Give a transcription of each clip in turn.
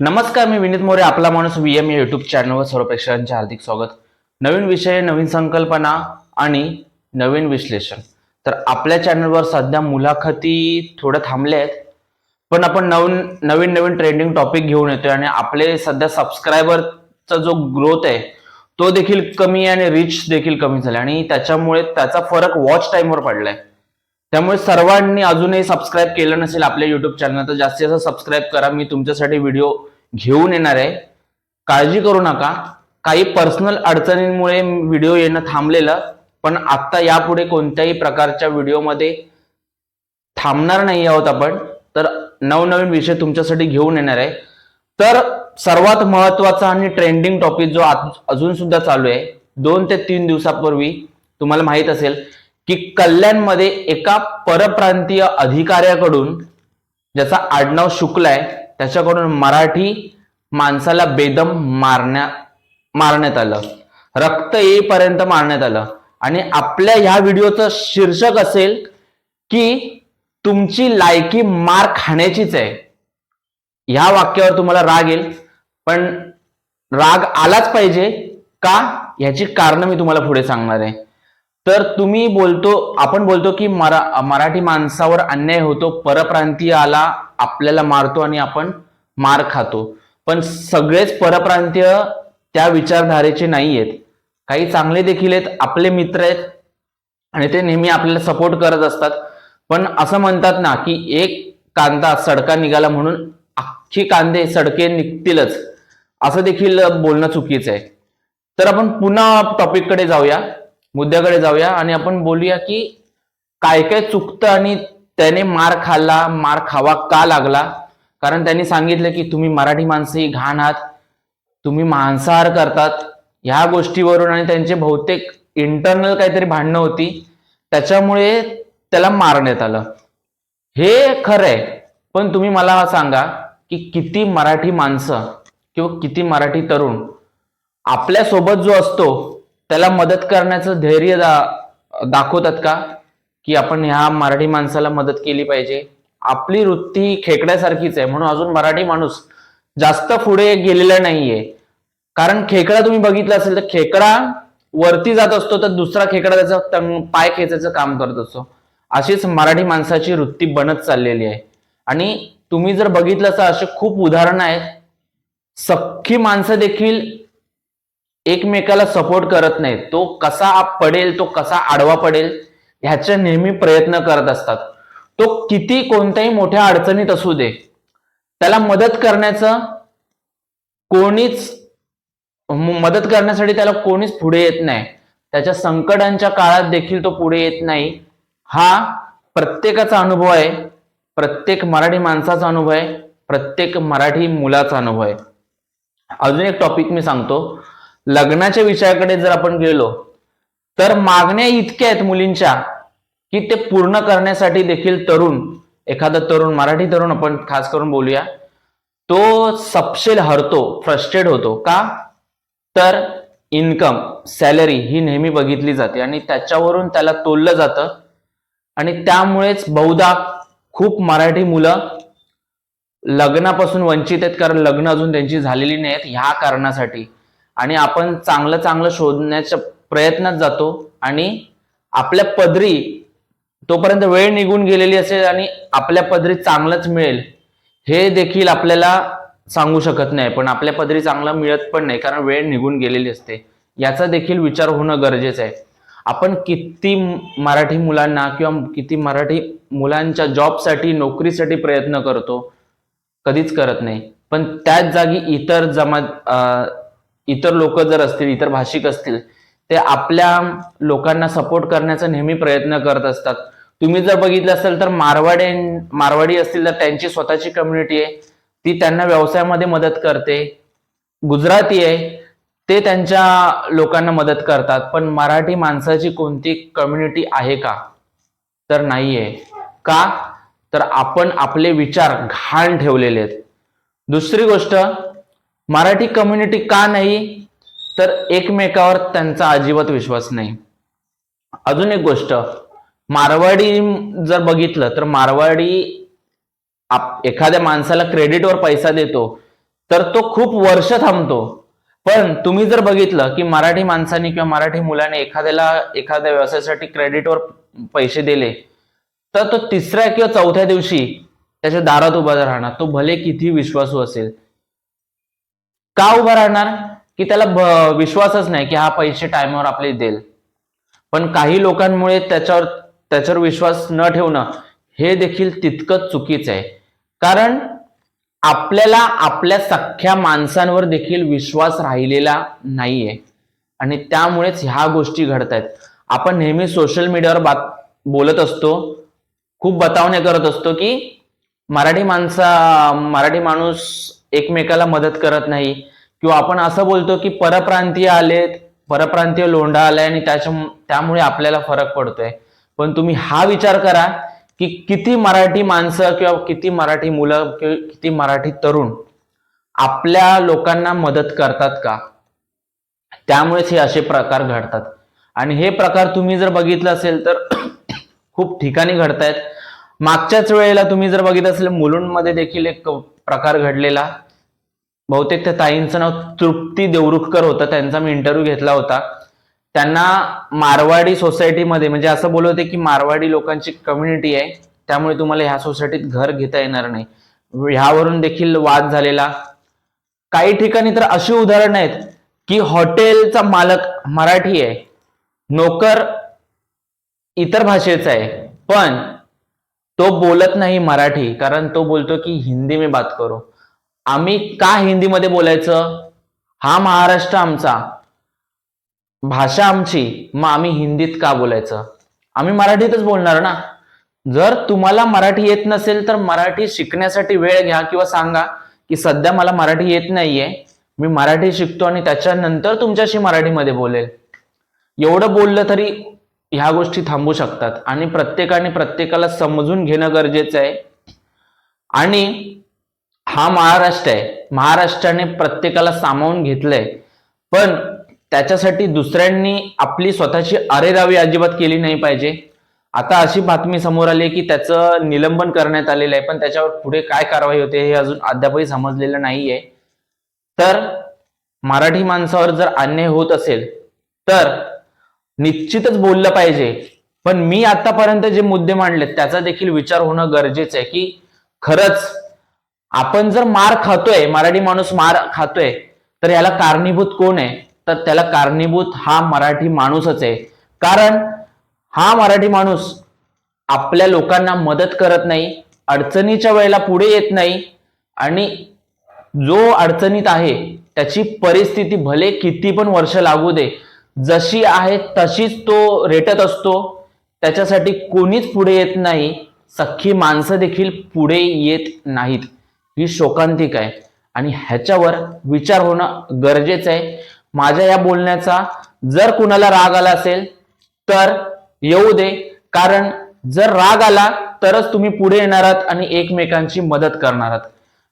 नमस्कार मी विनीत मोरे आपला माणूस व्ही एम या युट्यूब चॅनलवर सर्व प्रेक्षकांचे हार्दिक स्वागत. नवीन विषय नवीन संकल्पना आणि नवीन विश्लेषण. तर आपल्या चॅनलवर सध्या मुलाखती थोड्या थांबल्या आहेत पण आपण नवीन नवीन नवीन ट्रेंडिंग टॉपिक घेऊन येतोय आणि आपले सध्या सबस्क्रायबरचा जो ग्रोथ आहे तो देखील कमी आणि रिच देखील कमी झाला आणि त्याच्यामुळे त्याचा फरक वॉच टाइमवर पडलाय. त्यामुळे सर्वांनी अजूनही सबस्क्राईब केलं नसेल आपल्या युट्यूब चॅनल तर जास्तीत जास्त सबस्क्राईब करा. मी तुमच्यासाठी व्हिडिओ घेऊन येणार आहे. काळजी करू नका. काही पर्सनल अडचणींमुळे व्हिडिओ येणं थांबलेलं पण आता यापुढे कोणत्याही प्रकारच्या व्हिडिओमध्ये थांबणार नाही आहोत आपण. तर नवनवीन विषय तुमच्यासाठी घेऊन येणार आहे. तर सर्वात महत्त्वाचा आणि ट्रेंडिंग टॉपिक जो अजून सुद्धा चालू आहे दोन ते तीन दिवसापूर्वी तुम्हाला माहीत असेल की कल्याणमध्ये एका परप्रांतीय अधिकाऱ्याकडून ज्याचा आडनाव शुक्ल आहे त्याच्याकडून मराठी माणसाला बेदम मारण्या मारण्यात आलं. रक्त येईपर्यंत मारण्यात आलं. आणि आपल्या ह्या व्हिडिओचं शीर्षक असेल की तुमची लायकी मार खाण्याचीच आहे. ह्या वाक्यावर तुम्हाला राग येईल. पण राग आलाच पाहिजे का? ह्याची कारणं मी तुम्हाला पुढे सांगणार आहे. तर तुम्ही बोलतो आपण बोलतो की मरा मराठी माणसावर अन्याय होतो परप्रांतीय आला आपल्याला मारतो आणि आपण मार खातो. पण सगळेच परप्रांतीय त्या विचारधारेचे नाही आहेत काही चांगले देखील आहेत आपले मित्र आहेत आणि ते नेहमी आपल्याला सपोर्ट करत असतात. पण असं म्हणतात ना की एक कांदा सडका निघाला म्हणून अख्खी कांदे सडके निघतीलच. असं देखील बोलणं चुकीचं आहे. तर आपण पुन्हा टॉपिककडे जाऊया. मुद्द्याकडे जाऊया आणि आपण बोलूया की काय काय चुकतं आणि त्याने मार खाल्ला मार खावा का लागला? कारण त्यांनी सांगितलं की तुम्ही मराठी माणसं ही घाण आहात तुम्ही मांसाहार करतात. ह्या गोष्टीवरून आणि त्यांचे बहुतेक इंटरनल काहीतरी भांडणं होती. त्याच्यामुळे त्याला मारण्यात आलं. हे खरं आहे पण तुम्ही मला सांगा की किती मराठी माणसं किंवा किती मराठी तरुण आपल्यासोबत जो असतो त्याला मदत करण्याचं धैर्य दा दाखवतात का? की आपण ह्या मराठी माणसाला मदत केली पाहिजे. आपली वृत्ती खेकड्यासारखीच आहे. म्हणून अजून मराठी माणूस जास्त पुढे गेलेला नाहीये. कारण खेकडा तुम्ही बघितला असेल तर खेकडा वरती जात असतो तर दुसरा खेकडा त्याचा तंग पाय खेचायचं काम करत असतो. अशीच मराठी माणसाची वृत्ती बनत चाललेली आहे. आणि तुम्ही जर बघितलं तर असे खूप उदाहरणं आहेत. सख्खी माणसं देखील एकमेकाला सपोर्ट करत नाहीत. तो कसा पडेल तो कसा आडवा पडेल ह्याचे नेहमी प्रयत्न करत असतात. तो किती कोणत्याही मोठ्या अडचणीत असू दे त्याला मदत करण्याचं कोणीच मदत करण्यासाठी त्याला कोणीच पुढे येत नाही. त्याच्या संकटांच्या काळात देखील तो पुढे येत नाही. हा प्रत्येकाचा अनुभव आहे. प्रत्येक मराठी माणसाचा अनुभव आहे. प्रत्येक मराठी मुलाचा अनुभव आहे. अजून एक टॉपिक मी सांगतो. लग्नाच्या विषयाकडे जर आपण गेलो तर मागण्या इतक्या आहेत मुलींच्या की ते पूर्ण करण्यासाठी देखील तरुण एखादा तरुण मराठी तरुण आपण खास करून बोलूया तो सपशेल हरतो फ्रस्ट्रेट होतो. का? तर इन्कम सॅलरी ही नेहमी बघितली जाते आणि त्याच्यावरून त्याला तोललं जातं. आणि त्यामुळेच बहुधा खूप मराठी मुलं लग्नापासून वंचित आहेत कारण लग्न अजून त्यांची झालेली नाही आहेत ह्या कारणासाठी. आणि आपण चांगलं चांगलं शोधण्याच्या प्रयत्नात जातो आणि आपल्या पदरी तोपर्यंत वेळ निघून गेलेली असेल आणि आपल्या पदरी चांगलंच मिळेल हे देखील आपल्याला सांगू शकत नाही. पण आपल्या पदरी चांगलं मिळत पण नाही कारण वेळ निघून गेलेली असते. याचा देखील विचार होणं गरजेचं आहे. आपण किती मराठी मुलांना किंवा किती मराठी मुलांच्या जॉबसाठी नोकरीसाठी प्रयत्न करतो कधीच करत नाही. पण त्याच जागी इतर जमा इतर लोक जर असतील इतर भाषिक असतील ते आपल्या लोकांना सपोर्ट करण्याचा नेहमी प्रयत्न करत असतात. तुम्ही जर बघितलं असेल तर मारवाडी मारवाडी असतील तर त्यांची स्वतःची कम्युनिटी आहे. ती त्यांना व्यवसायामध्ये मदत करते. गुजराती आहे ते त्यांच्या लोकांना मदत करतात. पण मराठी माणसाची कोणती कम्युनिटी आहे का? तर नाहीये. का? तर आपण आपले विचार घाण ठेवलेले आहेत. दुसरी गोष्ट मराठी कम्युनिटी का नाही तर एकमेकावर त्यांचा अजिबात विश्वास नाही. अजून एक गोष्ट मारवाडी जर बघितलं तर मारवाडी एखाद्या माणसाला क्रेडिटवर पैसा देतो तर तो खूप वर्ष थांबतो. पण तुम्ही जर बघितलं की मराठी माणसाने किंवा मराठी मुलाने एखाद्याला एखाद्या व्यवसायासाठी क्रेडिटवर पैसे दिले तर तो तिसऱ्या किंवा चौथ्या दिवशी त्याच्या दारात उभा राहणार. तो भले किती विश्वासू असेल का उभा राहणार? की त्याला विश्वासच नाही की हा पैसे टायमावर आपले देईल. पण काही लोकांमुळे त्याच्यावर त्याच्यावर विश्वास न ठेवणं हे देखील तितकंच चुकीचं आहे. कारण आपल्याला आपल्या सख्ख्या माणसांवर देखील विश्वास राहिलेला नाहीये. आणि त्यामुळेच ह्या गोष्टी घडत आहेत आपण नेहमी सोशल मीडियावर बात बोलत असतो. खूप बतावणे करत असतो की मराठी माणसा मराठी माणूस एकमेकाला मदत करत नाही. किंवा आपण असं बोलतो की परप्रांतीय आलेत परप्रांतीय लोंढा आलाय आणि त्याच्या त्यामुळे आपल्याला फरक पडतोय. पण तुम्ही हा विचार करा की किती मराठी माणसं किंवा किती मराठी मुलं किंवा किती मराठी तरुण आपल्या लोकांना मदत करतात का? त्यामुळेच हे असे प्रकार घडतात. आणि हे प्रकार तुम्ही जर बघितलं असेल तर खूप ठिकाणी घडतायत. मागच्याच वेळेला तुम्ही जर बघितलं असेल मुलुंडमध्ये देखील एक प्रकार घडलेला. बहुतेक त्या ताईंचं नाव तृप्ती देवरुखकर होतं. त्यांचा मी इंटरव्ह्यू घेतला होता. त्यांना मारवाडी सोसायटीमध्ये म्हणजे असं बोलवते की मारवाडी लोकांची कम्युनिटी आहे. त्यामुळे तुम्हाला ह्या सोसायटीत घर घेता येणार नाही. ह्यावरून देखील वाद झालेला. काही ठिकाणी तर अशी उदाहरणं आहेत की हॉटेलचा मालक मराठी आहे. नोकर इतर भाषेचा आहे. पण तो बोलत नाही मराठी कारण तो बोलतो की हिंदी मी बात करू. आम्ही का हिंदीमध्ये बोलायचं? हा महाराष्ट्र आमचा. भाषा आमची मग आम्ही हिंदीत का बोलायचं? आम्ही मराठीतच बोलणार ना? जर तुम्हाला मराठी येत नसेल तर मराठी शिकण्यासाठी वेळ घ्या किंवा सांगा की सध्या मला मराठी येत नाहीये. मी मराठी शिकतो आणि त्याच्यानंतर तुमच्याशी मराठीमध्ये बोलेल. एवढं बोललं तरी ह्या गोष्टी थांबू शकतात. आणि प्रत्येकाने प्रत्येकाला समजून घेणं गरजेचं आहे. आणि हा महाराष्ट्र आहे. महाराष्ट्राने प्रत्येकाला सामावून घेतलंय. पण त्याच्यासाठी दुसऱ्यांनी आपली स्वतःची अरेरावी अजिबात केली नाही पाहिजे. आता अशी बातमी समोर आली आहे की त्याचं निलंबन करण्यात आलेलं आहे. पण त्याच्यावर पुढे काय कारवाई होते हे अजून अद्यापही समजलेलं नाहीये. तर मराठी माणसावर जर अन्याय होत असेल तर निश्चितच बोललं पाहिजे. पण मी आतापर्यंत जे मुद्दे मांडलेत त्याचा देखील विचार होणं गरजेचं आहे की खरंच आपण जर मार खातोय मराठी माणूस मार खातोय तर याला कारणीभूत कोण आहे? तर त्याला कारणीभूत हा मराठी माणूसच आहे. कारण हा मराठी माणूस आपल्या लोकांना मदत करत नाही अडचणीच्या वेळेला पुढे येत नाही आणि जो अडचणीत आहे त्याची परिस्थिती भले किती पण वर्ष लागू दे जशी आहे तशीच तो रेटत असतो. त्याच्यासाठी कोणीच पुढे येत नाही. सख्खी माणसं देखील पुढे येत नाहीत. ही शोकांतिक आहे. आणि ह्याच्यावर विचार होणं गरजेचं आहे. माझ्या या बोलण्याचा जर कुणाला राग आला असेल तर येऊ दे. कारण जर राग आला तरच तुम्ही पुढे येणार आहात आणि एकमेकांची मदत करणार आहात.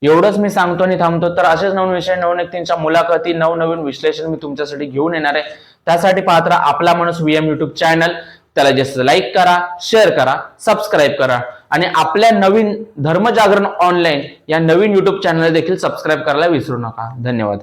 एवढंच मी सांगतो आणि थांबतो. तर असेच नवीन विषय नवीन मुलाखती नवनवीन विश्लेषण मी तुमच्यासाठी घेऊन येणार आहे. त्यासाठी पाहत राहा आपला माणूस व्हीएम युट्यूब चॅनल त्याला जास्त लाईक करा शेअर करा सबस्क्राईब करा. आणि आपल्या नवीन धर्मजागरण ऑनलाईन या नवीन युट्यूब चॅनल देखील सबस्क्राईब करायला विसरू नका. धन्यवाद.